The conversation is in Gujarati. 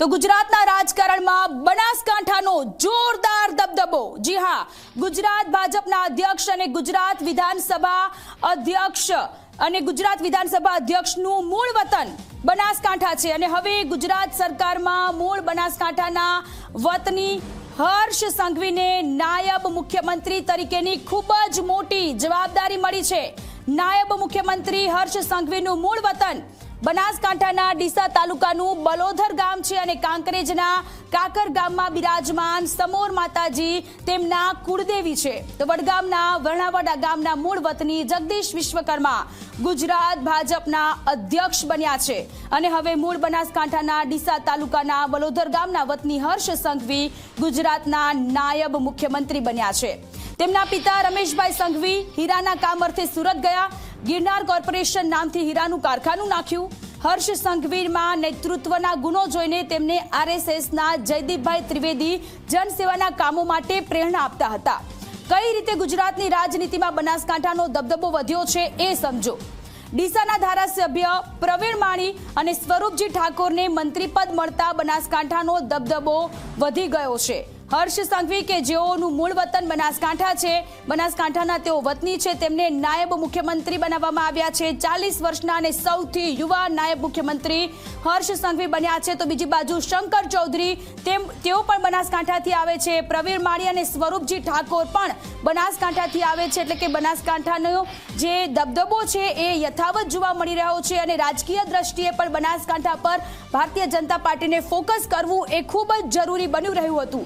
તો ગુજરાતના રાજકારણમાં બનાસકાંઠાનો જોરદાર દબદબો. જી હા, ગુજરાત ભાજપના અધ્યક્ષ અને ગુજરાત વિધાનસભા અધ્યક્ષ અને ગુજરાત વિધાનસભા અધ્યક્ષનું મૂળ વતન બનાસકાંઠા છે. અને હવે ગુજરાત સરકારમાં મૂળ બનાસકાંઠાના વતની હર્ષ સંઘવીને નાયબ મુખ્યમંત્રી તરીકેની ખૂબ જ મોટી જવાબદારી મળી છે. નાયબ મુખ્યમંત્રી હર્ષ સંઘવીનું મૂળ વતન બનાસકાંઠાના ડીસા તાલુકાનું બલોધર ગામ છે અને કાંકરેજના કાકર ગામમાં બિરાજમાન સમોર માતાજી તેમના કુળદેવી છે. તો વડગામના વર્ણાવાડા ગામના મૂળ વતની જગદીશ વિશ્વકર્મા ગુજરાત ભાજપના અધ્યક્ષ બન્યા છે. અને હવે મૂળ બનાસકાંઠાના ડીસા તાલુકાના બલોધર ગામના વતની હર્ષ સંઘવી ગુજરાતના નાયબ મુખ્યમંત્રી બન્યા છે. તેમના પિતા રમેશભાઈ સંઘવી હીરાના કામ અર્થે સુરત ગયા ગિરનાર કોર્પોરેશન નામથી હીરાનું કારખાનું નાખ્યું. હર્ષ સંઘવીરમાં નેતૃત્વના ગુનો જોઈને તેમને આરએસએસના જયદીપભાઈ ત્રિવેદી જનસેવાના કામો માટે પ્રેરણા આપતા હતા. કઈ રીતે ગુજરાતની રાજનીતિમાં બનાસકાંઠાનો દબદબો વધ્યો છે એ સમજો. ડીસાના ધારાસભ્ય પ્રવીણ માણી અને સ્વરૂપજી ઠાકોરને મંત્રીપદ મળતા બનાસકાંઠાનો દબદબો વધી ગયો છે. હર્ષ સંઘવી કે જેઓનું મૂળ વતન બનાસકાંઠા છે. બનાસકાંઠાના તેઓ વતની છે. તેમને નાયબ મુખ્યમંત્રી બનાવવામાં આવ્યા છે. ચાલીસ વર્ષના અને સૌથી યુવા નાયબ મુખ્યમંત્રી હર્ષ સંઘવી બન્યા છે. તો બીજી બાજુ શંકર ચૌધરી, તેમ, તેઓ પણ બનાસકાંઠાથી આવે છે. પ્રવીણ માળી અને સ્વરૂપજી ઠાકોર પણ બનાસકાંઠાથી આવે છે. એટલે કે બનાસકાંઠાનો જે દબદબો છે એ યથાવત જોવા મળી રહ્યો છે અને રાજકીય દ્રષ્ટિએ પણ બનાસકાંઠા પર ભારતીય જનતા પાર્ટીને ફોકસ કરવું એ ખૂબ જ જરૂરી બન્યું રહ્યું હતું.